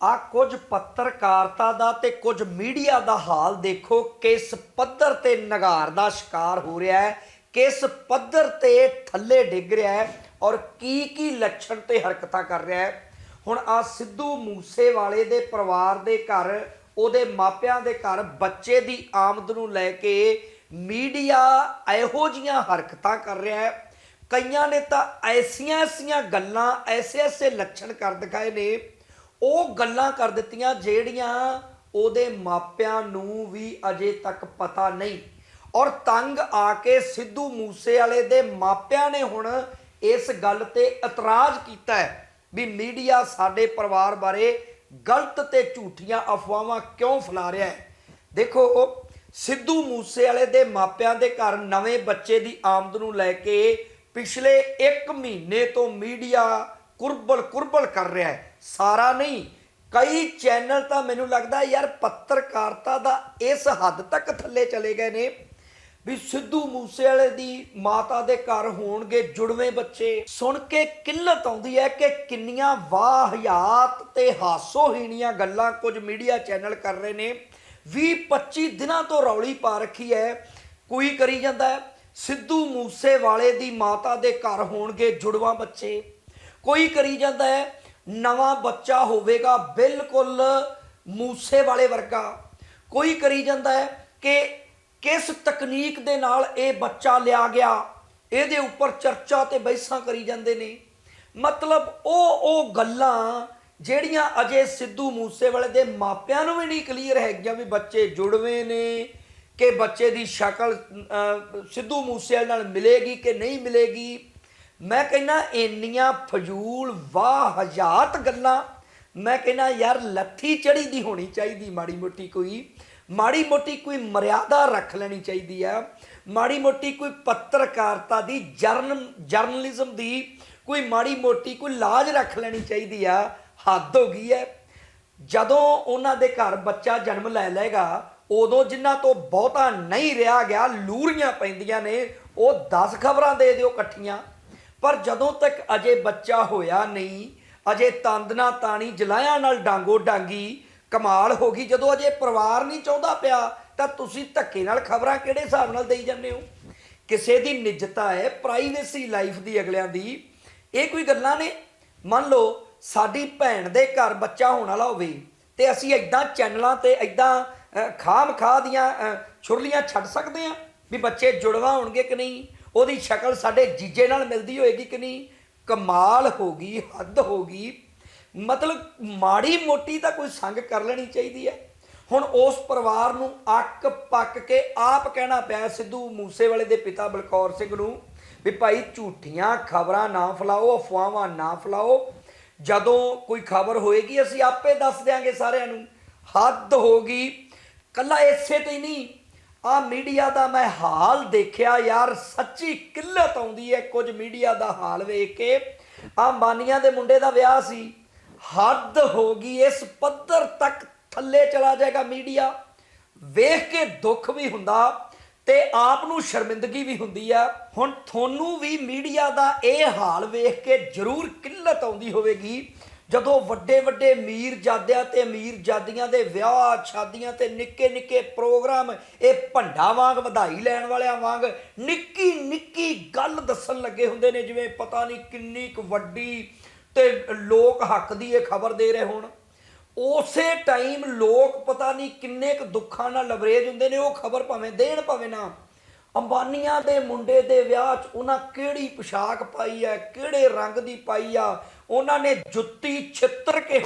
ਆ ਕੁਝ ਪੱਤਰਕਾਰਤਾ ਦਾ ਤੇ ਕੁਝ ਮੀਡੀਆ ਦਾ ਹਾਲ ਦੇਖੋ, ਕਿਸ ਪੱਧਰ ਤੇ ਨਗਾਰ ਦਾ ਸ਼ਿਕਾਰ ਹੋ ਰਿਹਾ ਹੈ, ਕਿਸ ਪੱਧਰ ਤੇ ਥੱਲੇ ਡਿੱਗ ਰਿਹਾ ਹੈ ਔਰ ਕੀ ਕੀ ਲੱਛਣ ਤੇ ਹਰਕਤਾਂ ਕਰ ਰਿਹਾ ਹੈ। ਹੁਣ ਆ ਸਿੱਧੂ ਮੂਸੇ ਵਾਲੇ ਦੇ ਪਰਿਵਾਰ ਦੇ ਘਰ, ਉਹਦੇ ਮਾਪਿਆਂ ਦੇ ਘਰ ਬੱਚੇ ਦੀ ਆਮਦ ਨੂੰ ਲੈ ਕੇ ਮੀਡੀਆ ਇਹੋ ਜੀਆਂ ਹਰਕਤਾਂ ਕਰ ਰਿਹਾ ਹੈ। ਕਈਆਂ ਨੇ ਤਾਂ ਐਸੀਆਂ ਐਸੀਆਂ ਗੱਲਾਂ ਐਸੇ ਐਸੇ ਲੱਛਣ ਕਰ ਦਿਖਾਏ ਨੇ ਉਹ ਗੱਲਾਂ ਕਰ ਦਿੱਤੀਆਂ ਜਿਹੜੀਆਂ ਉਹਦੇ ਮਾਪਿਆਂ ਨੂੰ ਵੀ ਅਜੇ ਤੱਕ ਪਤਾ ਨਹੀਂ। ਔਰ ਤੰਗ ਆ ਕੇ ਸਿੱਧੂ ਮੂਸੇ ਵਾਲੇ ਦੇ ਮਾਪਿਆਂ ਨੇ ਹੁਣ ਇਸ ਗੱਲ ਤੇ ਇਤਰਾਜ਼ ਕੀਤਾ ਹੈ ਵੀ ਮੀਡੀਆ ਸਾਡੇ ਪਰਿਵਾਰ ਬਾਰੇ ਗਲਤ ਤੇ ਝੂਠੀਆਂ ਅਫਵਾਹਾਂ ਕਿਉਂ ਫੈਲਾ ਰਿਹਾ ਹੈ। ਦੇਖੋ, ਸਿੱਧੂ ਮੂਸੇ ਵਾਲੇ ਦੇ ਮਾਪਿਆਂ ਦੇ ਘਰ ਨਵੇਂ ਬੱਚੇ ਦੀ ਆਮਦ ਨੂੰ ਲੈ ਕੇ ਪਿਛਲੇ 1 ਮਹੀਨੇ ਤੋਂ ਮੀਡੀਆ ਕੁਰਬਲ ਕੁਰਬਲ ਕਰ ਰਿਹਾ ਹੈ। ਸਾਰਾ ਨਹੀਂ, ਕਈ ਚੈਨਲ ਤਾਂ ਮੈਨੂੰ ਲੱਗਦਾ ਯਾਰ ਪੱਤਰਕਾਰਤਾ ਦਾ ਇਸ ਹੱਦ ਤੱਕ ਥੱਲੇ ਚਲੇ ਗਏ ਨੇ ਵੀ ਸਿੱਧੂ ਮੂਸੇਵਾਲੇ ਦੀ ਮਾਤਾ ਦੇ ਘਰ ਹੋਣਗੇ ਜੁੜਵੇਂ ਬੱਚੇ। ਸੁਣ ਕੇ ਕਿੱਲਤ ਆਉਂਦੀ ਹੈ ਕਿ ਕਿੰਨੀਆਂ ਵਾਹਿਆਤ ਤੇ ਹਾਸੋਹੀਣੀਆਂ ਗੱਲਾਂ ਕੁਝ ਮੀਡੀਆ ਚੈਨਲ ਕਰ ਰਹੇ ਨੇ। 20 25 ਦਿਨਾਂ ਤੋਂ ਰੌਲੀ ਪਾ ਰੱਖੀ ਹੈ, ਕੋਈ ਕਰੀ ਜਾਂਦਾ ਹੈ। ਸਿੱਧੂ ਮੂਸੇਵਾਲੇ ਦੀ ਮਾਤਾ ਦੇ ਘਰ ਹੋਣਗੇ ਜੁੜਵਾਂ ਬੱਚੇ। ਕੋਈ ਕਰੀ ਜਾਂਦਾ ਹੈ ਨਵਾਂ ਬੱਚਾ ਹੋਵੇਗਾ ਬਿਲਕੁਲ ਮੂਸੇ ਵਾਲੇ ਵਰਗਾ। ਕੋਈ ਕਰੀ ਜਾਂਦਾ ਹੈ ਕਿ ਕਿਸ ਤਕਨੀਕ ਦੇ ਨਾਲ ਇਹ ਬੱਚਾ ਲਿਆ ਗਿਆ। ਇਹਦੇ ਉੱਪਰ ਚਰਚਾ ਤੇ ਬਹਿਸਾਂ ਕਰੀ ਜਾਂਦੇ ਨੇ। ਮਤਲਬ ਉਹ ਉਹ ਗੱਲਾਂ ਜਿਹੜੀਆਂ ਅਜੇ ਸਿੱਧੂ ਮੂਸੇਵਾਲੇ ਦੇ ਮਾਪਿਆਂ ਨੂੰ ਵੀ ਨਹੀਂ ਕਲੀਅਰ ਹੈਗੀਆਂ ਵੀ ਬੱਚੇ ਜੁੜਵੇਂ ਨੇ ਕਿ ਬੱਚੇ ਦੀ ਸ਼ਕਲ ਸਿੱਧੂ ਮੂਸੇਵਾਲੇ ਨਾਲ ਮਿਲੇਗੀ ਕਿ ਨਹੀਂ ਮਿਲੇਗੀ। ਮੈਂ ਕਹਿੰਦਾ ਇੰਨੀਆਂ ਫਜ਼ੂਲ ਵਾਹ ਹਜ਼ਾਤ ਗੱਲਾਂ। ਮੈਂ ਕਹਿੰਦਾ ਯਾਰ ਲੱਥੀ ਚੜੀ ਦੀ ਹੋਣੀ ਚਾਹੀਦੀ, ਮਾੜੀ ਮੋਟੀ ਕੋਈ। ਮਾੜੀ ਮੋਟੀ ਕੋਈ ਮਰਿਆਦਾ ਰੱਖ ਲੈਣੀ ਚਾਹੀਦੀ ਆ। ਮਾੜੀ ਮੋਟੀ ਕੋਈ ਪੱਤਰਕਾਰਤਾ ਦੀ, ਜਰਨ, ਜਰਨਲਿਜ਼ਮ ਦੀ ਕੋਈ ਮਾੜੀ ਮੋਟੀ ਕੋਈ ਲਾਜ ਰੱਖ ਲੈਣੀ ਚਾਹੀਦੀ ਆ। ਹੱਦ ਹੋ ਗਈ ਹੈ ਜਦੋਂ ਉਹਨਾਂ ਦੇ ਘਰ ਬੱਚਾ ਜਨਮ ਲੈ ਲਏਗਾ, ਉਦੋਂ ਜਿਨ੍ਹਾਂ ਤੋਂ ਬਹੁਤਾ ਨਹੀਂ ਰਿਹਾ ਗਿਆ, ਲੂਰੀਆਂ ਪੈਂਦੀਆਂ ਨੇ, ਉਹ 10 ਖਬਰਾਂ ਦੇ ਦਿਓ ਇਕੱਠੀਆਂ। ਪਰ ਜਦੋਂ ਤੱਕ ਅਜੇ ਬੱਚਾ ਹੋਇਆ ਨਹੀਂ, ਅਜੇ ਤੰਦਨਾ ਤਾਣੀ, ਜਲਾਇਆਂ ਨਾਲ ਡਾਂਗੋ ਡਾਂਗੀ, ਕਮਾਲ ਹੋ ਗਈ। ਜਦੋਂ ਅਜੇ ਪਰਿਵਾਰ ਨਹੀਂ ਚਾਹੁੰਦਾ ਪਿਆ, ਤਾਂ ਤੁਸੀਂ ਧੱਕੇ ਨਾਲ ਖਬਰਾਂ ਕਿਹੜੇ ਹਿਸਾਬ ਨਾਲ ਦੇਈ ਜਾਂਦੇ ਹੋ? ਕਿਸੇ ਦੀ ਨਿੱਜਤਾ ਹੈ ਪ੍ਰਾਈਵੇਸੀ ਲਾਈਫ ਦੀ ਅਗਲਿਆਂ ਦੀ। ਇਹ ਕੋਈ ਗੱਲਾਂ ਨੇ? ਮੰਨ ਲਓ, ਸਾਡੀ ਭੈਣ ਦੇ ਘਰ ਬੱਚਾ ਹੋਣ ਵਾਲਾ ਹੋਵੇ, ਤੇ ਅਸੀਂ ਐਦਾਂ ਚੈਨਲਾਂ ਤੇ ਐਦਾਂ ਖਾਮ ਖਾ ਦੀਆਂ ਛੁਰਲੀਆਂ ਛੱਡ ਸਕਦੇ ਆ ਵੀ ਬੱਚੇ ਜੁੜਵਾ ਹੋਣਗੇ ਕਿ ਨਹੀਂ? ਉਹਦੀ ਸ਼ਕਲ ਸਾਡੇ ਜੀਜੇ ਨਾਲ ਮਿਲਦੀ ਹੋਏਗੀ ਕਿ ਨਹੀਂ? ਕਮਾਲ ਹੋ ਗਈ, ਹੱਦ ਹੋ ਗਈ। ਮਤਲਬ ਮਾੜੀ ਮੋਟੀ ਤਾਂ ਕੋਈ ਸੰਗ ਕਰ ਲੈਣੀ ਚਾਹੀਦੀ ਹੈ। ਹੁਣ ਉਸ ਪਰਿਵਾਰ ਨੂੰ ਅੱਕ ਪੱਕ ਕੇ ਆਪ ਕਹਿਣਾ ਪਿਆ ਸਿੱਧੂ ਮੂਸੇਵਾਲੇ ਦੇ ਪਿਤਾ ਬਲਕੌਰ ਸਿੰਘ ਨੂੰ ਵੀ ਭਾਈ ਝੂਠੀਆਂ ਖਬਰਾਂ ਨਾ ਫਲਾਓ, ਅਫਵਾਹਾਂ ਨਾ ਫਲਾਓ। ਜਦੋਂ ਕੋਈ ਖਬਰ ਹੋਏਗੀ, ਅਸੀਂ ਆਪੇ ਦੱਸ ਦਿਆਂਗੇ ਸਾਰਿਆਂ ਨੂੰ। ਹੱਦ ਹੋ ਗਈ। ਕੱਲਾ ਇਸੇ ਤੇ ਹੀ ਨਹੀਂ ਆ ਮੀਡੀਆ ਦਾ ਮੈਂ ਹਾਲ ਦੇਖਿਆ ਯਾਰ, ਸੱਚੀ ਕਿੱਲਤ ਆਉਂਦੀ ਹੈ ਕੁਝ ਮੀਡੀਆ ਦਾ ਹਾਲ ਵੇਖ ਕੇ। ਆ ਬਾਨੀਆਂ ਦੇ ਮੁੰਡੇ ਦਾ ਵਿਆਹ ਸੀ। ਹੱਦ ਹੋ ਗਈ, ਇਸ ਪੱਧਰ ਤੱਕ ਥੱਲੇ ਚਲਾ ਜਾਏਗਾ ਮੀਡੀਆ। ਵੇਖ ਕੇ ਦੁੱਖ ਵੀ ਹੁੰਦਾ ਤੇ ਆਪ ਨੂੰ ਸ਼ਰਮਿੰਦਗੀ ਵੀ ਹੁੰਦੀ ਆ। ਹੁਣ ਤੁਹਾਨੂੰ ਵੀ ਮੀਡੀਆ ਦਾ ਇਹ ਹਾਲ ਵੇਖ ਕੇ ਜ਼ਰੂਰ ਕਿੱਲਤ ਆਉਂਦੀ ਹੋਵੇਗੀ। ਜਦੋਂ ਵੱਡੇ ਵੱਡੇ ਅਮੀਰ ਜਾਦਿਆਂ ਤੇ ਅਮੀਰ ਜਾਦੀਆਂ ਦੇ ਵਿਆਹ, ਸ਼ਾਦੀਆਂ ਤੇ ਨਿੱਕੇ ਨਿੱਕੇ ਪ੍ਰੋਗਰਾਮ, ਇਹ ਭੰਡਾ ਵਾਂਗ, ਵਧਾਈ ਲੈਣ ਵਾਲਿਆਂ ਵਾਂਗ ਨਿੱਕੀ ਨਿੱਕੀ ਗੱਲ ਦੱਸਣ ਲੱਗੇ ਹੁੰਦੇ ਨੇ, ਜਿਵੇਂ ਪਤਾ ਨਹੀਂ ਕਿੰਨੀ ਕੁ ਵੱਡੀ ਤੇ ਲੋਕ ਹੱਕ ਦੀ ਇਹ ਖਬਰ ਦੇ ਰਹੇ ਹੋਣ। ਉਸੇ ਟਾਈਮ ਲੋਕ ਪਤਾ ਨਹੀਂ ਕਿੰਨੇ ਕੁ ਦੁੱਖਾਂ ਨਾਲ ਲਬਰੇਜ ਹੁੰਦੇ ਨੇ, ਉਹ ਖਬਰ ਭਾਵੇਂ ਦੇਣ ਭਾਵੇਂ ਨਾ। ਅੰਬਾਨੀਆਂ ਦੇ ਮੁੰਡੇ ਦੇ ਵਿਆਹ 'ਚ ਉਹਨਾਂ ਕਿਹੜੀ ਪੋਸ਼ਾਕ ਪਾਈ ਹੈ, ਕਿਹੜੇ ਰੰਗ ਦੀ ਪਾਈ ਆ, ਉਹਨਾਂ ਨੇ ਜੁੱਤੀ ਛਿੱਤਰ ਕੇ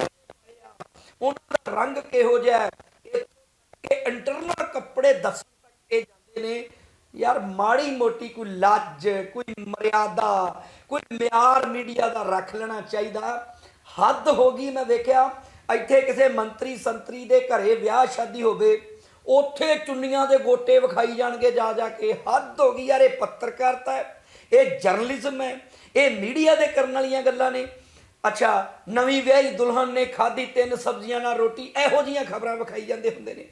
ਉਹਨਾਂ ਦਾ ਰੰਗ ਕਿਹੋ ਜਿਹਾ ਹੈ? ਇਹ ਇੰਟਰਨਲ ਕੱਪੜੇ ਦੱਸਣ ਤੱਕ ਇਹ ਜਾਂਦੇ ਨੇ, ਯਾਰ ਮਾੜੀ ਮੋਟੀ ਕੋਈ ਲੱਜ, ਕੋਈ ਮਰਿਆਦਾ, ਕੋਈ ਮਿਆਰ ਮੀਡੀਆ ਦਾ ਰੱਖ ਲੈਣਾ ਚਾਹੀਦਾ। ਹੱਦ ਹੋ ਗਈ, ਮੈਂ ਵੇਖਿਆ, ਇੱਥੇ ਕਿਸੇ ਮੰਤਰੀ ਸੰਤਰੀ ਦੇ ਘਰੇ ਵਿਆਹ ਸ਼ਾਦੀ ਹੋਵੇ ਉੱਥੇ ਚੁੰਨੀਆਂ ਦੇ ਗੋਟੇ ਵਿਖਾਈ ਜਾਣਗੇ, ਜਾ ਜਾ ਕੇ ਹੱਦ ਹੋ ਗਈ ਯਾਰ, ਇਹ ਪੱਤਰਕਾਰਤਾ ਹੈ, ਇਹ ਜਰਨਲਿਜ਼ਮ ਹੈ, ਇਹ ਮੀਡੀਆ ਦੇ ਕਰਨ ਵਾਲੀਆਂ ਗੱਲਾਂ ਨੇ। ਅੱਛਾ, ਨਵੀਂ ਵਿਆਹੀ ਦੁਲਹਨ ਨੇ ਖਾਧੀ ਤਿੰਨ ਸਬਜ਼ੀਆਂ ਨਾਲ ਰੋਟੀ, ਇਹੋ ਜੀਆਂ ਖਬਰਾਂ ਵਿਖਾਈ ਜਾਂਦੇ ਹੁੰਦੇ ਨੇ।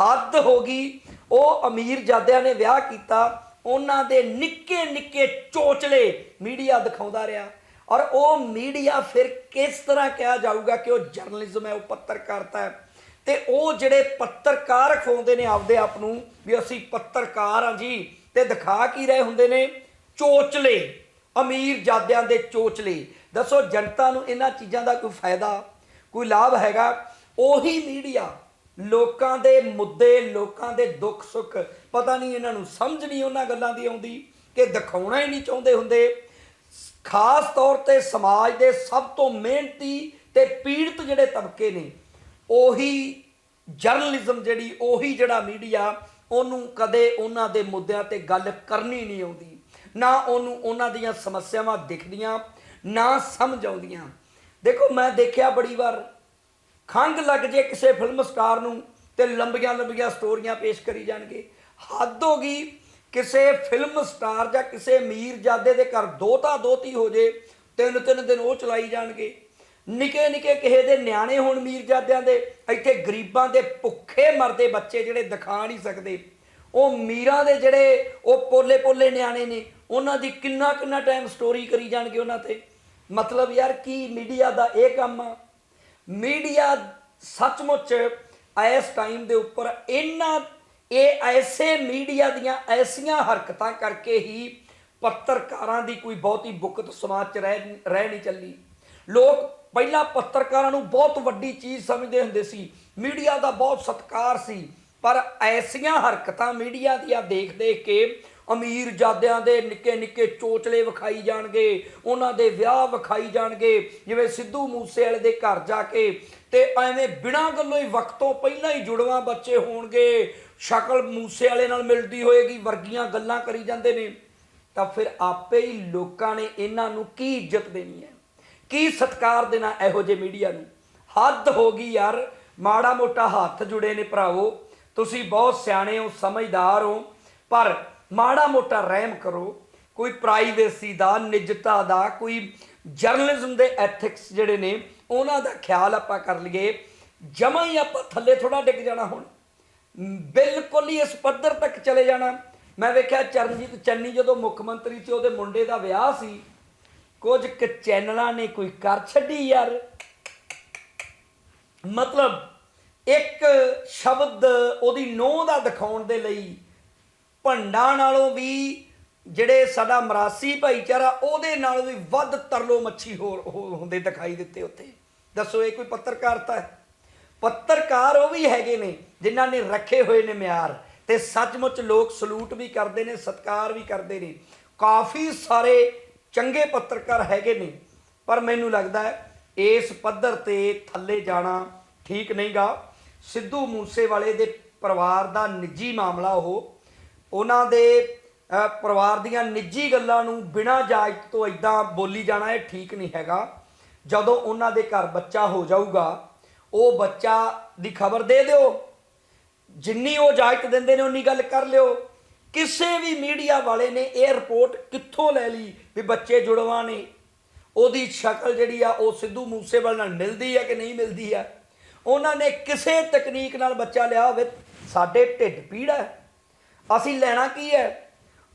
ਹੱਦ ਹੋ ਗਈ, ਉਹ ਅਮੀਰ ਜਾਦਿਆਂ ਨੇ ਵਿਆਹ ਕੀਤਾ, ਉਹਨਾਂ ਦੇ ਨਿੱਕੇ ਨਿੱਕੇ ਚੋਚਲੇ ਮੀਡੀਆ ਦਿਖਾਉਂਦਾ ਰਿਹਾ। ਔਰ ਉਹ ਮੀਡੀਆ ਫਿਰ ਕਿਸ ਤਰ੍ਹਾਂ ਕਿਹਾ ਜਾਊਗਾ ਕਿ ਉਹ ਜਰਨਲਿਜ਼ਮ ਹੈ, ਉਹ ਪੱਤਰਕਾਰਤਾ ਹੈ। ਤੇ ਉਹ ਜਿਹੜੇ ਪੱਤਰਕਾਰ ਖਵਾਉਂਦੇ ਨੇ ਆਪਦੇ ਆਪ ਨੂੰ, ਵੀ ਅਸੀਂ ਪੱਤਰਕਾਰ ਆ ਜੀ, ਤੇ ਦਿਖਾ ਕੀ ਰਹੇ ਹੁੰਦੇ ਨੇ? ਚੋਚਲੇ, ਅਮੀਰ ਜਾਦਿਆਂ ਦੇ ਚੋਚਲੇ। ਦੱਸੋ, ਜਨਤਾ ਨੂੰ ਇਹਨਾਂ ਚੀਜ਼ਾਂ ਦਾ ਕੋਈ ਫਾਇਦਾ, ਕੋਈ ਲਾਭ ਹੈਗਾ? ਉਹੀ ਮੀਡੀਆ, ਲੋਕਾਂ ਦੇ ਮੁੱਦੇ, ਲੋਕਾਂ ਦੇ ਦੁੱਖ, ਸੁੱਖ, ਪਤਾ ਨਹੀਂ ਇਹਨਾਂ ਨੂੰ ਸਮਝ ਨਹੀਂ ਉਹਨਾਂ ਗੱਲਾਂ ਦੀ ਆਉਂਦੀ ਕਿ ਦਿਖਾਉਣਾ ਹੀ ਨਹੀਂ ਚਾਹੁੰਦੇ ਹੁੰਦੇ। ਖਾਸ ਤੌਰ ਤੇ ਸਮਾਜ ਦੇ ਸਭ ਤੋਂ ਮਿਹਨਤੀ ਤੇ ਪੀੜਤ ਜਿਹੜੇ ਤਬਕੇ ਨੇ ਉਹੀ ਜਰਨਲਿਜ਼ਮ ਜਿਹੜੀ, ਉਹੀ ਜਿਹੜਾ ਮੀਡੀਆ ਉਹਨੂੰ ਕਦੇ ਉਹਨਾਂ ਦੇ ਮੁੱਦਿਆਂ ਤੇ ਗੱਲ ਕਰਨੀ ਨਹੀਂ ਆਉਂਦੀ। ਨਾ ਉਹਨੂੰ ਉਹਨਾਂ ਦੀਆਂ ਸਮੱਸਿਆਵਾਂ ਦਿਖਦੀਆਂ, ਨਾ ਸਮਝ ਆਉਂਦੀਆਂ। ਦੇਖੋ, ਮੈਂ ਦੇਖਿਆ ਬੜੀ ਵਾਰ ਖੰਗ ਲੱਗ ਜੇ ਕਿਸੇ ਫਿਲਮ ਸਟਾਰ ਨੂੰ ਤੇ ਲੰਬੀਆਂ ਲੰਬੀਆਂ ਸਟੋਰੀਆਂ ਪੇਸ਼ ਕਰੀ ਜਾਣਗੇ। ਹੱਦ ਹੋ ਗਈ, ਕਿਸੇ ਫਿਲਮ ਸਟਾਰ ਜਾਂ ਕਿਸੇ ਮੀਰਜ਼ਾਦੇ ਦੇ ਘਰ ਦੋਤਾ ਦੋਤੀ ਹੋ ਜੇ ਤਿੰਨ ਤਿੰਨ ਦਿਨ ਉਹ ਚਲਾਈ ਜਾਣਗੇ। ਨਿੱਕੇ ਨਿੱਕੇ ਕਿਸੇ ਦੇ ਨਿਆਣੇ ਹੋਣ ਮੀਰਜ਼ਾਦਿਆਂ ਦੇ, ਇੱਥੇ ਗਰੀਬਾਂ ਦੇ ਭੁੱਖੇ ਮਰਦੇ ਬੱਚੇ ਜਿਹੜੇ ਦਿਖਾ ਨਹੀਂ ਸਕਦੇ। ਉਹ ਮੀਰਾਂ ਦੇ ਜਿਹੜੇ ਉਹ ਪੋਲੇ ਪੋਲੇ ਨਿਆਣੇ ਨੇ, ਉਹਨਾਂ ਦੀ ਕਿੰਨਾ ਕਿੰਨਾ ਟਾਈਮ ਸਟੋਰੀ ਕਰੀ ਜਾਣਗੇ ਉਹਨਾਂ ਤੇ। ਮਤਲਬ ਯਾਰ ਕੀ ਮੀਡੀਆ ਦਾ ਇਹ ਕੰਮ ਆ? ਮੀਡੀਆ ਸੱਚਮੁੱਚ ਇਸ ਟਾਈਮ ਦੇ ਉੱਪਰ ਇਹਨਾਂ, ਇਹ ਐਸੇ ਮੀਡੀਆ ਦੀਆਂ ਐਸੀਆਂ ਹਰਕਤਾਂ ਕਰਕੇ ਹੀ ਪੱਤਰਕਾਰਾਂ ਦੀ ਕੋਈ ਬਹੁਤੀ ਬੁੱਕਤ ਸਮਾਜ 'ਚ ਰਹਿ ਰਹਿ ਨਹੀਂ ਚੱਲੀ। ਲੋਕ ਪਹਿਲਾਂ ਪੱਤਰਕਾਰਾਂ ਨੂੰ ਬਹੁਤ ਵੱਡੀ ਚੀਜ਼ ਸਮਝਦੇ ਹੁੰਦੇ ਸੀ। ਮੀਡੀਆ ਦਾ ਬਹੁਤ ਸਤਿਕਾਰ ਸੀ। ਪਰ ਐਸੀਆਂ ਹਰਕਤਾਂ ਮੀਡੀਆ ਦੀਆਂ ਦੇਖ ਦੇਖ ਕੇ ਅਮੀਰ ਜਾਦਿਆਂ ਦੇ ਨਿੱਕੇ ਨਿੱਕੇ ਚੋਚਲੇ ਵਿਖਾਈ ਜਾਣਗੇ, ਉਹਨਾਂ ਦੇ ਵਿਆਹ ਵਿਖਾਈ ਜਾਣਗੇ, ਜਿਵੇਂ ਸਿੱਧੂ ਮੂਸੇ ਵਾਲੇ ਦੇ ਘਰ ਜਾ ਕੇ ਤੇ ਐਵੇਂ ਬਿਨਾਂ ਗੱਲੋਂ ਹੀ ਵਕਤੋਂ ਪਹਿਲਾਂ ਹੀ ਜੁੜਵਾ ਬੱਚੇ ਹੋਣਗੇ, ਸ਼ਕਲ ਮੂਸੇ ਵਾਲੇ ਨਾਲ ਮਿਲਦੀ ਹੋਏਗੀ, ਵਰਗੀਆਂ ਗੱਲਾਂ ਕਰੀ ਜਾਂਦੇ ਨੇ। ਤਾਂ ਫਿਰ ਆਪੇ ਹੀ ਲੋਕਾਂ ਨੇ ਇਹਨਾਂ ਨੂੰ ਕੀ ਇੱਜ਼ਤ ਦੇਣੀ ਹੈ? ਕੀ ਸਤਕਾਰ ਦੇਣਾ ਇਹੋ ਜਿਹੇ ਮੀਡੀਆ ਨੂੰ? ਹੱਦ ਹੋ ਗਈ ਯਾਰ। ਮਾੜਾ ਮੋਟਾ ਹੱਥ ਜੁੜੇ ਨੇ ਭਰਾਵੋ। ਤੁਸੀਂ ਬਹੁਤ ਸਿਆਣੇ ਹੋ, ਸਮਝਦਾਰ ਹੋ। ਪਰ ਮਾੜਾ ਮੋਟਾ ਰਹਿਮ ਕਰੋ। ਕੋਈ ਪ੍ਰਾਈਵੇਸੀ ਦਾ, ਨਿੱਜਤਾ ਦਾ, ਕੋਈ ਜਰਨਲਿਜ਼ਮ ਦੇ ਐਥਿਕਸ ਜਿਹੜੇ ਨੇ, ਉਹਨਾਂ ਦਾ ਖਿਆਲ ਆਪਾਂ ਕਰ ਲਈਏ। ਜਮਾਂ ਹੀ ਆਪਾਂ ਥੱਲੇ ਥੋੜਾ ਡਿੱਗ ਜਾਣਾ ਹੁਣ। ਬਿਲਕੁਲ ਹੀ ਇਸ ਪੱਧਰ ਤੱਕ ਚਲੇ ਜਾਣਾ। ਮੈਂ ਵੇਖਿਆ ਚਰਨਜੀਤ ਚੰਨੀ ਜਦੋਂ ਮੁੱਖ ਮੰਤਰੀ ਸੀ, ਉਹਦੇ ਮੁੰਡੇ ਦਾ ਵਿਆਹ ਸੀ। ਕੁਝ ਕੁ ਚੈਨਲਾਂ ਨੇ ਕੋਈ ਕਰ ਛੱਡੀ ਯਾਰ। ਮਤਲਬ ਇੱਕ ਸ਼ਬਦ ਉਹਦੀ ਨੋਹ ਦਾ ਦਿਖਾਉਣ ਦੇ ਲਈ ਭੰਡਾਂ ਨਾਲੋਂ ਵੀ ਜਿਹੜੇ ਸਾਡਾ ਮਰਾਸੀ ਭਾਈਚਾਰਾ, ਉਹਦੇ ਨਾਲੋਂ ਵੀ ਵੱਧ ਤਰਲੋ ਮੱਛੀ ਹੋਰ ਹੋ- ਹੁੰਦੇ ਦਿਖਾਈ ਦਿੱਤੇ ਉੱਥੇ। ਦੱਸੋ, ਇਹ ਕੋਈ ਪੱਤਰਕਾਰਤਾ ਹੈ? ਪੱਤਰਕਾਰ ਉਹ ਵੀ ਹੈਗੇ ਨੇ, ਜਿਨ੍ਹਾਂ ਨੇ ਰੱਖੇ ਹੋਏ ਨੇ ਮਿਆਰ। ਤੇ ਸੱਚਮੁੱਚ ਲੋਕ ਸਲੂਟ ਵੀ ਕਰਦੇ ਨੇ, ਸਤਿਕਾਰ ਵੀ ਕਰਦੇ ਨੇ। ਕਾਫੀ ਸਾਰੇ ਚੰਗੇ ਪੱਤਰਕਾਰ ਹੈਗੇ ਨੇ, ਪਰ ਮੈਨੂੰ ਲੱਗਦਾ ਹੈ ਇਸ ਪੱਧਰ ਤੇ ਥੱਲੇ ਜਾਣਾ ਠੀਕ ਨਹੀਂਗਾ। ਸਿੱਧੂ ਮੂਸੇਵਾਲੇ ਦੇ ਪਰਿਵਾਰ ਦਾ ਨਿੱਜੀ ਮਾਮਲਾ ਉਹ। ਉਹਨਾਂ ਦੇ ਪਰਿਵਾਰ ਦੀਆਂ ਨਿੱਜੀ ਗੱਲਾਂ ਨੂੰ ਬਿਨਾਂ ਇਜਾਜ਼ਤ ਤੋਂ ਇਦਾਂ ਬੋਲੀ ਜਾਣਾ ਇਹ ਠੀਕ ਨਹੀਂ ਹੈਗਾ। ਜਦੋਂ ਉਹਨਾਂ ਦੇ ਘਰ ਬੱਚਾ ਹੋ ਜਾਊਗਾ, ਉਹ ਬੱਚਾ ਦੀ ਖਬਰ ਦੇ ਦਿਓ। ਜਿੰਨੀ ਉਹ ਇਜਾਜ਼ਤ ਦਿੰਦੇ ਨੇ, ਉਨੀ ਗੱਲ ਕਰ ਲਿਓ। ਕਿਸੇ ਵੀ ਮੀਡੀਆ ਵਾਲੇ ਨੇ ਇਹ ਰਿਪੋਰਟ ਕਿੱਥੋਂ ਲੈ ਲਈ ਵੀ ਬੱਚੇ ਜੁੜਵਾ ਨੇ ਉਹਦੀ ਸ਼ਕਲ ਜਿਹੜੀ ਆ, ਉਹ ਸਿੱਧੂ ਮੂਸੇਵਾਲ ਨਾਲ ਮਿਲਦੀ ਹੈ ਕਿ ਨਹੀਂ ਮਿਲਦੀ ਹੈ ਉਹਨਾਂ ਨੇ ਕਿਸੇ ਤਕਨੀਕ ਨਾਲ ਬੱਚਾ ਲਿਆ ਹੋਵੇ, ਸਾਡੇ ਢਿੱਡ ਪੀੜ ਹੈ ਅਸੀਂ ਲੈਣਾ ਕੀ ਹੈ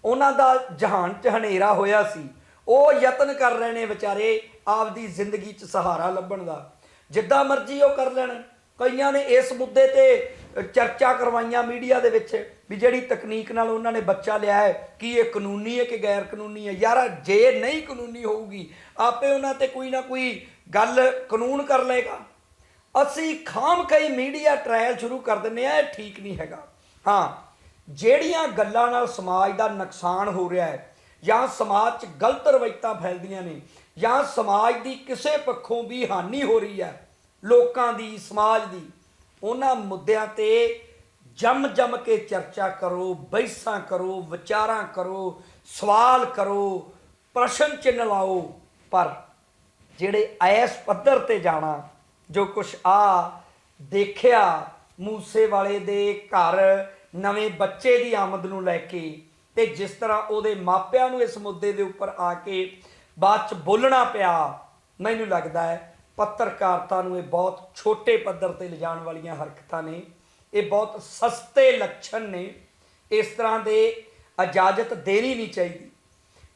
ਉਹਨਾਂ ਦਾ ਜਹਾਨ ਚ ਹਨੇਰਾ ਹੋਇਆ ਸੀ। ਉਹ ਯਤਨ ਕਰ ਰਹੇ ਨੇ ਵਿਚਾਰੇ ਆਪਦੀ ਜ਼ਿੰਦਗੀ ਚ ਸਹਾਰਾ ਲੱਭਣ ਦਾ। ਜਿੱਦਾਂ ਮਰਜ਼ੀ ਉਹ ਕਰ ਲੈਣ। ਕਈਆਂ ਨੇ ਇਸ ਮੁੱਦੇ ਤੇ ਚਰਚਾ ਕਰਵਾਈਆਂ ਮੀਡੀਆ ਦੇ ਵਿੱਚ ਵੀ ਜਿਹੜੀ ਤਕਨੀਕ ਨਾਲ ਉਹਨਾਂ ਨੇ ਬੱਚਾ ਲਿਆ ਹੈ, ਕੀ ਇਹ ਕਾਨੂੰਨੀ ਹੈ ਕਿ ਗੈਰ ਕਾਨੂੰਨੀ ਹੈ? ਯਾਰ, ਜੇ ਨਹੀਂ ਕਾਨੂੰਨੀ ਹੋਊਗੀ, ਆਪੇ ਉਹਨਾਂ ਤੇ ਕੋਈ ਨਾ ਕੋਈ ਗੱਲ ਕਾਨੂੰਨ ਕਰ ਲਏਗਾ। ਅਸੀਂ ਖਾਮ ਕਈ ਮੀਡੀਆ ਟ੍ਰਾਇਲ ਸ਼ੁਰੂ ਕਰ ਦਿੰਨੇ ਆ ਇਹ ਠੀਕ ਨਹੀਂ ਹੈਗਾ। ਹਾਂ, ਜਿਹੜੀਆਂ ਗੱਲਾਂ ਨਾਲ ਸਮਾਜ ਦਾ ਨੁਕਸਾਨ ਹੋ ਰਿਹਾ ਹੈ, ਜਾਂ ਸਮਾਜ 'ਚ ਗਲਤ ਰਵਾਇਤਾਂ ਫੈਲਦੀਆਂ ਨੇ, ਜਾਂ ਸਮਾਜ ਦੀ ਕਿਸੇ ਪੱਖੋਂ ਵੀ ਹਾਨੀ ਹੋ ਰਹੀ ਹੈ, ਲੋਕਾਂ ਦੀ, ਸਮਾਜ ਦੀ ਉਹਨਾਂ ਮੁੱਦਿਆਂ ਤੇ ਜਮ ਜੰਮ ਕੇ ਚਰਚਾ ਕਰੋ, ਬਹਿਸਾਂ ਕਰੋ, ਵਿਚਾਰਾਂ ਕਰੋ, ਸਵਾਲ ਕਰੋ, ਪ੍ਰਸ਼ਨ ਚਿੰਨ੍ਹ ਲਾਓ, ਪਰ ਜਿਹੜੇ ਐਸ ਪੱਧਰ ਤੇ ਜਾਣਾ, ਜੋ ਕੁਛ ਆ ਦੇਖਿਆ, ਮੂਸੇ ਵਾਲੇ ਦੇ ਘਰ ਨਵੇਂ ਬੱਚੇ ਦੀ ਆਮਦ ਨੂੰ ਲੈ ਕੇ ਤੇ ਜਿਸ ਤਰ੍ਹਾਂ ਉਹਦੇ ਮਾਪਿਆਂ ਨੂੰ ਇਸ ਮੁੱਦੇ ਦੇ ਉੱਪਰ ਆ ਕੇ ਬਾਅਦ ਚ ਬੋਲਣਾ ਪਿਆ, ਮੈਨੂੰ ਲੱਗਦਾ ਹੈ ਪੱਤਰਕਾਰਤਾ ਨੂੰ ਇਹ ਬਹੁਤ ਛੋਟੇ ਪੱਧਰ ਤੇ ਲਿਜਾਣ ਵਾਲੀਆਂ ਹਰਕਤਾਂ ਨੇ, ਇਹ ਬਹੁਤ ਸਸਤੇ ਲੱਛਣ ਨੇ। ਇਸ ਤਰ੍ਹਾਂ ਦੇ ਇਜਾਜ਼ਤ ਦੇਣੀ ਨਹੀਂ ਚਾਹੀਦੀ।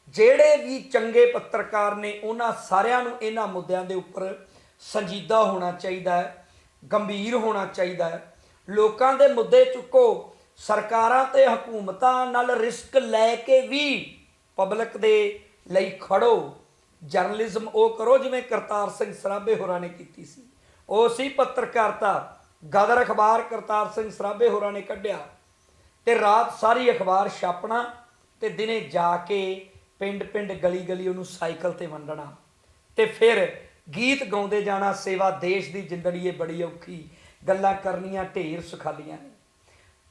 ਜਿਹੜੇ ਵੀ ਚੰਗੇ ਪੱਤਰਕਾਰ ਨੇ, ਉਹਨਾਂ ਸਾਰਿਆਂ ਨੂੰ ਇਹਨਾਂ ਮੁੱਦਿਆਂ ਦੇ ਉੱਪਰ ਸੰਜੀਦਾ ਹੋਣਾ ਚਾਹੀਦਾ ਹੈ, ਗੰਭੀਰ ਹੋਣਾ ਚਾਹੀਦਾ ਹੈ। ਲੋਕਾਂ ਦੇ ਮੁੱਦੇ ਚੁੱਕੋ, ਸਰਕਾਰਾਂ ਤੇ ਹਕੂਮਤਾਂ ਨਾਲ ਰਿਸਕ ਲੈ ਕੇ ਵੀ ਪਬਲਿਕ ਦੇ ਲਈ ਖੜੋ। ਜਰਨਲਿਜ਼ਮ ਉਹ ਕਰੋ ਜਿਵੇਂ ਕਰਤਾਰ ਸਿੰਘ ਸਰਾਭੇ ਹੋਰਾਂ ਨੇ ਕੀਤੀ ਸੀ। ਉਹ ਸੀ ਪੱਤਰਕਾਰਤਾ। ਗਦਰ ਅਖਬਾਰ ਕਰਤਾਰ ਸਿੰਘ ਸਰਾਭੇ ਹੋਰਾਂ ਨੇ ਕੱਢਿਆ। ਤੇ ਰਾਤ ਸਾਰੀ ਅਖਬਾਰ ਛਾਪਣਾ ਤੇ ਦਿਨੇ ਜਾ ਕੇ ਪਿੰਡ-ਪਿੰਡ ਗਲੀ-ਗਲੀ ਉਹਨੂੰ ਸਾਈਕਲ ਤੇ ਵੰਡਣਾ। ਤੇ ਫਿਰ ਗੀਤ ਗਾਉਂਦੇ ਜਾਣਾ ਸੇਵਾ ਦੇਸ਼ ਦੀ ਜਿੰਦੜੀ ਏ ਬੜੀ ਔਖੀ, ਗੱਲਾਂ ਕਰਨੀਆਂ ਢੇਰ ਸੁਖਾਲੀਆਂ ਨੇ।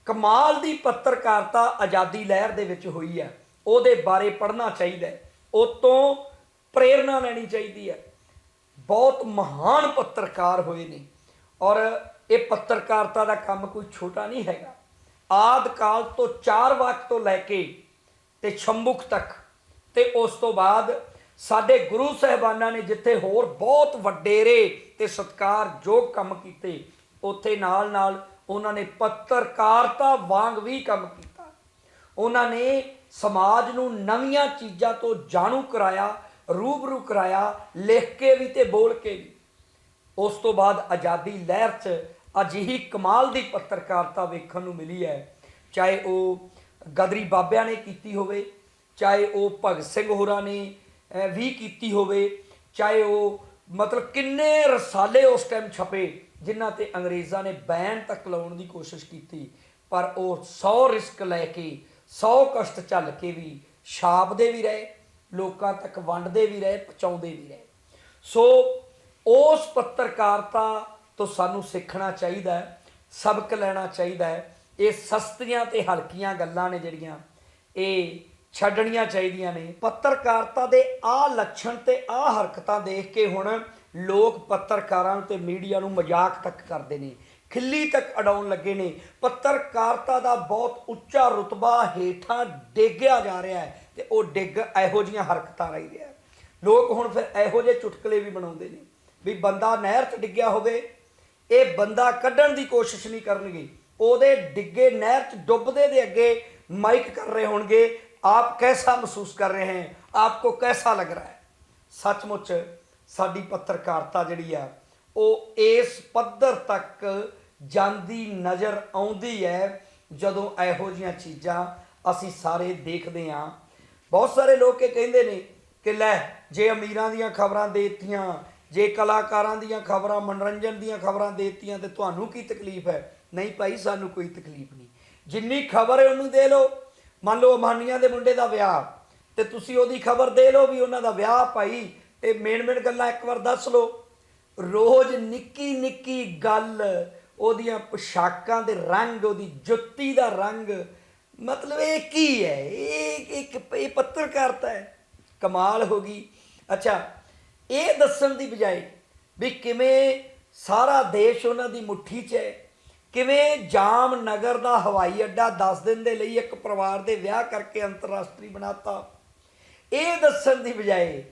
ਕਮਾਲ ਦੀ ਪੱਤਰਕਾਰਤਾ ਆਜ਼ਾਦੀ ਲਹਿਰ ਦੇ ਵਿੱਚ ਹੋਈ ਹੈ। ਉਹਦੇ ਬਾਰੇ ਪੜ੍ਹਨਾ ਚਾਹੀਦਾ ਉਹ ਤੋਂ ਪ੍ਰੇਰਣਾ ਲੈਣੀ ਚਾਹੀਦੀ ਹੈ। ਬਹੁਤ ਮਹਾਨ ਪੱਤਰਕਾਰ ਹੋਏ ਨੇ ਔਰ ਇਹ ਪੱਤਰਕਾਰਤਾ ਦਾ ਕੰਮ ਕੋਈ ਛੋਟਾ ਨਹੀਂ ਹੈਗਾ। ਆਦ ਕਾਲ ਤੋਂ ਚਾਰ ਵਕਤ ਤੋਂ ਲੈ ਕੇ ਤੇ ਛੰਮੁਖ ਤੱਕ ਤੇ ਉਸ ਤੋਂ ਬਾਅਦ ਸਾਡੇ ਗੁਰੂ ਸਾਹਿਬਾਨਾਂ ਨੇ ਜਿੱਥੇ ਹੋਰ ਬਹੁਤ ਵੱਡੇਰੇ ਤੇ ਸਤਿਕਾਰਯੋਗ ਕੰਮ ਕੀਤੇ, ਉੱਥੇ ਨਾਲ ਨਾਲ ਉਹਨਾਂ ਨੇ ਪੱਤਰਕਾਰਤਾ ਵਾਂਗ ਵੀ ਕੰਮ ਕੀਤਾ। ਉਹਨਾਂ ਨੇ ਸਮਾਜ ਨੂੰ ਨਵੀਆਂ ਚੀਜ਼ਾਂ ਤੋਂ ਜਾਣੂ ਕਰਾਇਆ ਰੂਬਰੂ ਕਰਾਇਆ, ਲਿਖ ਕੇ ਵੀ ਤੇ ਬੋਲ ਕੇ ਵੀ। ਉਸ ਤੋਂ ਬਾਅਦ ਆਜ਼ਾਦੀ ਲਹਿਰ 'ਚ ਅਜਿਹੀ ਕਮਾਲ ਦੀ ਪੱਤਰਕਾਰਤਾ ਵੇਖਣ ਨੂੰ ਮਿਲੀ ਹੈ, ਚਾਹੇ ਉਹ ਗਦਰੀ ਬਾਬਿਆਂ ਨੇ ਕੀਤੀ ਹੋਵੇ, ਚਾਹੇ ਉਹ ਭਗਤ ਸਿੰਘ ਹੋਰਾਂ ਨੇ ਵੀ ਕੀਤੀ ਹੋਵੇ, ਚਾਹੇ ਉਹ ਮਤਲਬ ਕਿੰਨੇ ਰਸਾਲੇ ਉਸ ਟਾਈਮ ਛਪੇ, ਜਿਨ੍ਹਾਂ ਤੇ ਅੰਗਰੇਜ਼ਾਂ ਨੇ ਬੈਨ ਤੱਕ ਲਾਉਣ ਦੀ ਕੋਸ਼ਿਸ਼ ਕੀਤੀ, ਪਰ ਉਹ 100 ਰਿਸਕ ਲੈ ਕੇ 100 ਕਸ਼ਟ ਝੱਲ ਕੇ ਵੀ ਛਾਪਦੇ ਵੀ ਰਹੇ। ਲੋਕਾਂ ਤੱਕ ਵੰਡਦੇ ਵੀ ਰਹੇ, ਪਹੁੰਚਾਉਂਦੇ ਵੀ ਰਹੇ। ਸੋ ਉਸ ਪੱਤਰਕਾਰਤਾ ਤੋਂ ਸਾਨੂੰ ਸਿੱਖਣਾ ਚਾਹੀਦਾ ਹੈ, ਸਬਕ ਲੈਣਾ ਚਾਹੀਦਾ ਹੈ। ਇਹ ਸਸਤੀਆਂ ਤੇ ਹਲਕੀਆਂ ਗੱਲਾਂ ਨੇ ਜਿਹੜੀਆਂ, ਇਹ ਛੱਡਣੀਆਂ ਚਾਹੀਦੀਆਂ ਨੇ। ਪੱਤਰਕਾਰਤਾ ਦੇ ਆ ਲੱਛਣ ਤੇ ਆ ਹਰਕਤਾਂ ਦੇਖ ਕੇ ਹੁਣ ਲੋਕ ਪੱਤਰਕਾਰਾਂ ਤੇ ਮੀਡੀਆ ਨੂੰ ਮਜ਼ਾਕ ਤੱਕ ਕਰਦੇ ਨੇ। ਖਿੱਲੀ ਤੱਕ ਅਡਾਉਣ ਲੱਗੇ ਨੇ। ਪੱਤਰਕਾਰਤਾ ਦਾ ਬਹੁਤ ਉੱਚਾ ਰੁਤਬਾ ਹੇਠਾਂ ਡੇਗਿਆ ਜਾ ਰਿਹਾ ਹੈ ਤੇ ਉਹ ਡਿੱਗ ਇਹੋ ਜੀਆਂ ਹਰਕਤਾਂ ਰਹੀ ਰਿਹਾ ਲੋਕ ਹੁਣ ਫਿਰ ਇਹੋ ਜਿਹੇ ਚੁਟਕਲੇ ਵੀ ਬਣਾਉਂਦੇ ਨੇ ਵੀ ਬੰਦਾ ਨਹਿਰ 'ਚ ਡਿੱਗਿਆ ਹੋਵੇ, ਇਹ ਬੰਦਾ ਕੱਢਣ ਦੀ ਕੋਸ਼ਿਸ਼ ਨਹੀਂ ਕਰਨਗੇ। ਉਹਦੇ ਡਿੱਗੇ ਨਹਿਰ 'ਚ ਡੁੱਬਦੇ ਦੇ ਅੱਗੇ ਮਾਈਕ ਕਰ ਰਹੇ ਹੋਣਗੇ, ਆਪ ਕੈਸਾ ਮਹਿਸੂਸ ਕਰ ਰਹੇ ਹਨ ਆਪਕੋ ਕੈਸਾ ਲੱਗ ਰਿਹਾ ਹੈ? ਸੱਚਮੁੱਚ ਸਾਡੀ ਪੱਤਰਕਾਰਤਾ ਜਿਹੜੀ ਆ, ਉਹ ਇਸ ਪੱਧਰ ਤੱਕ ਜਾਂਦੀ ਨਜ਼ਰ ਆਉਂਦੀ ਹੈ ਜਦੋਂ ਇਹੋ ਜੀਆਂ ਚੀਜ਼ਾਂ ਅਸੀਂ ਸਾਰੇ ਦੇਖਦੇ ਹਾਂ। ਬਹੁਤ ਸਾਰੇ ਲੋਕ ਇਹ ਕਹਿੰਦੇ ਨੇ ਕਿ ਲੈ, ਜੇ ਅਮੀਰਾਂ ਦੀਆਂ ਖਬਰਾਂ ਦੇਤੀਆਂ, ਜੇ ਕਲਾਕਾਰਾਂ ਦੀਆਂ ਖਬਰਾਂ, ਮਨੋਰੰਜਨ ਦੀਆਂ ਖਬਰਾਂ ਦੇਤੀਆਂ, ਤੇ ਤੁਹਾਨੂੰ ਕੀ ਤਕਲੀਫ ਹੈ? ਨਹੀਂ ਭਾਈ, ਸਾਨੂੰ ਕੋਈ ਤਕਲੀਫ ਨਹੀਂ। ਜਿੰਨੀ ਖਬਰ ਹੈ ਉਹਨੂੰ ਦੇ ਲਓ। ਮੰਨ ਲਓ ਅਮਾਨੀਆਂ ਦੇ ਮੁੰਡੇ ਦਾ ਵਿਆਹ, ਤੇ ਤੁਸੀਂ ਉਹਦੀ ਖਬਰ ਦੇ ਲਓ ਵੀ ਉਹਨਾਂ ਦਾ ਵਿਆਹ ਭਾਈ ਇਹ ਮੇਨ ਮੇਨ ਗੱਲਾਂ ਇੱਕ ਵਾਰ ਦੱਸ ਲਓ। ਰੋਜ਼ ਨਿੱਕੀ ਨਿੱਕੀ ਗੱਲ ਉਹਦੀਆਂ ਪੋਸ਼ਾਕਾਂ ਦੇ ਰੰਗ, ਉਹਦੀ ਜੁੱਤੀ ਦਾ ਰੰਗ, ਮਤਲਬ ਇਹ ਕੀ ਹੈ? ਇਹ ਇੱਕ, ਇਹ ਪੱਤਰਕਾਰਤਾ ਹੈ। ਕਮਾਲ ਹੋ ਗਈ। ਅੱਛਾ, ਇਹ ਦੱਸਣ ਦੀ ਬਜਾਏ ਵੀ ਕਿਵੇਂ ਸਾਰਾ ਦੇਸ਼ ਉਹਨਾਂ ਦੀ ਮੁੱਠੀ 'ਚ ਹੈ। ਕਿਵੇਂ ਜਾਮ ਨਗਰ ਦਾ ਹਵਾਈ ਅੱਡਾ 10 ਦਿਨ ਦੇ ਲਈ ਇੱਕ ਪਰਿਵਾਰ ਦੇ ਵਿਆਹ ਕਰਕੇ ਅੰਤਰਰਾਸ਼ਟਰੀ ਬਣਾਤਾ। ਇਹ ਦੱਸਣ ਦੀ ਬਜਾਏ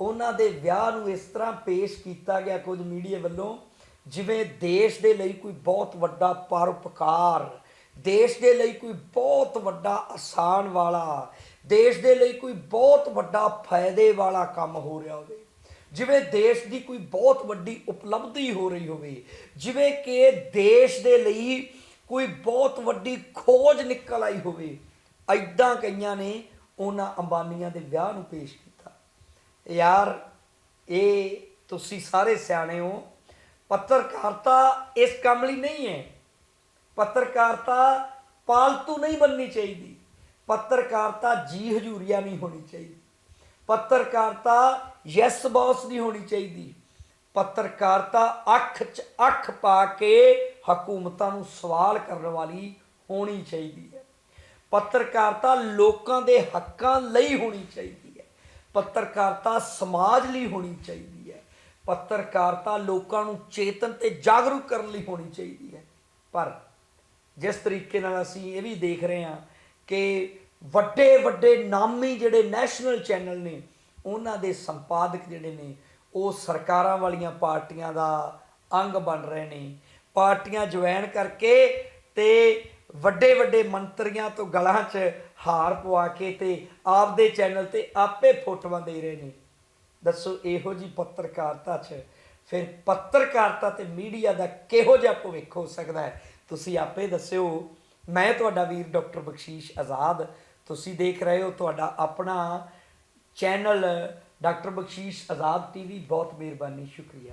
ਉਹਨਾਂ ਦੇ ਵਿਆਹ ਨੂੰ ਇਸ ਤਰ੍ਹਾਂ ਪੇਸ਼ ਕੀਤਾ ਗਿਆ ਕੁਝ ਮੀਡੀਆ ਵੱਲੋਂ ਜਿਵੇਂ ਦੇਸ਼ ਦੇ ਲਈ ਕੋਈ ਬਹੁਤ ਵੱਡਾ ਪਰਉਪਕਾਰ, ਦੇਸ਼ ਦੇ ਲਈ ਕੋਈ ਬਹੁਤ ਵੱਡਾ ਆਸਾਨ ਵਾਲਾ, ਦੇਸ਼ ਦੇ ਲਈ ਕੋਈ ਬਹੁਤ ਵੱਡਾ ਫਾਇਦੇ ਵਾਲਾ ਕੰਮ ਹੋ ਰਿਹਾ ਹੋਵੇ, ਜਿਵੇਂ ਦੇਸ਼ ਦੀ ਕੋਈ ਬਹੁਤ ਵੱਡੀ ਉਪਲਬਧੀ ਹੋ ਰਹੀ ਹੋਵੇ, ਜਿਵੇਂ ਕਿ ਦੇਸ਼ ਦੇ ਲਈ ਕੋਈ ਬਹੁਤ ਵੱਡੀ ਖੋਜ ਨਿਕਲ ਆਈ ਹੋਵੇ ਐਦਾਂ ਕਈਆਂ ਨੇ ਉਹਨਾਂ ਅੰਬਾਨੀਆਂ ਦੇ ਵਿਆਹ ਨੂੰ ਪੇਸ਼ ਕੀਤਾ। ਯਾਰ, ਇਹ ਤੁਸੀਂ ਸਾਰੇ ਸਿਆਣੇ ਹੋ ਪੱਤਰਕਾਰਤਾ ਇਸ ਕੰਮ ਲਈ ਨਹੀਂ ਹੈ। ਪੱਤਰਕਾਰਤਾ ਪਾਲਤੂ ਨਹੀਂ ਬਣਨੀ ਚਾਹੀਦੀ। ਪੱਤਰਕਾਰਤਾ ਜੀ ਹਜੂਰੀਆ ਨਹੀਂ ਹੋਣੀ ਚਾਹੀਦੀ। ਪੱਤਰਕਾਰਤਾ ਯੈਸ ਬੌਸ ਨਹੀਂ ਹੋਣੀ ਚਾਹੀਦੀ। ਪੱਤਰਕਾਰਤਾ ਅੱਖ 'ਚ ਅੱਖ ਪਾ ਕੇ ਹਕੂਮਤਾਂ ਨੂੰ ਸਵਾਲ ਕਰਨ ਵਾਲੀ ਹੋਣੀ ਚਾਹੀਦੀ ਹੈ। ਪੱਤਰਕਾਰਤਾ ਲੋਕਾਂ ਦੇ ਹੱਕਾਂ ਲਈ ਹੋਣੀ ਚਾਹੀਦੀ ਹੈ। ਪੱਤਰਕਾਰਤਾ ਸਮਾਜ ਲਈ ਹੋਣੀ ਚਾਹੀਦੀ ਪੱਤਰਕਾਰਤਾ ਲੋਕਾਂ ਨੂੰ ਚੇਤਨ ਤੇ ਜਾਗਰੂਕ ਕਰਨ ਲਈ ਹੋਣੀ ਚਾਹੀਦੀ ਹੈ। ਪਰ ਜਿਸ ਤਰੀਕੇ ਨਾਲ ਅਸੀਂ ਇਹ ਵੀ ਦੇਖ ਰਹੇ ਹਾਂ ਕਿ ਵੱਡੇ ਵੱਡੇ ਨਾਮੀ ਜਿਹੜੇ ਨੈਸ਼ਨਲ ਚੈਨਲ ਨੇ, ਉਹਨਾਂ ਦੇ ਸੰਪਾਦਕ ਜਿਹੜੇ ਨੇ, ਉਹ ਸਰਕਾਰਾਂ ਵਾਲੀਆਂ ਪਾਰਟੀਆਂ ਦਾ ਅੰਗ ਬਣ ਰਹੇ ਨੇ। ਪਾਰਟੀਆਂ ਜੁਆਇਨ ਕਰਕੇ ਤੇ ਵੱਡੇ ਵੱਡੇ ਮੰਤਰੀਆਂ ਤੋਂ ਗਲਾਂ 'ਚ ਹਾਰ ਪਵਾ ਕੇ ਤੇ ਆਪਦੇ ਚੈਨਲ ਤੇ ਆਪੇ ਫੋਟੋਆਂ ਦੇ ਰਹੇ ਨੇ। ਦੱਸੋ, ਇਹੋ ਜੀ ਪੱਤਰਕਾਰਤਾ 'ਚ ਫਿਰ ਪੱਤਰਕਾਰਤਾ ਤੇ ਮੀਡੀਆ ਦਾ ਕਿਹੋ ਜਿਹਾ ਭਵਿੱਖ ਹੋ ਸਕਦਾ ਹੈ? ਤੁਸੀਂ ਆਪੇ ਦੱਸਿਓ। ਮੈਂ ਤੁਹਾਡਾ ਵੀਰ ਡਾਕਟਰ ਬਖਸ਼ੀਸ਼ ਆਜ਼ਾਦ। ਤੁਸੀਂ ਦੇਖ ਰਹੇ ਹੋ ਤੁਹਾਡਾ ਆਪਣਾ channel doctor Bakhshish Azad TV. ਬਹੁਤ ਮਿਹਰਬਾਨੀ, ਸ਼ੁਕਰੀਆ।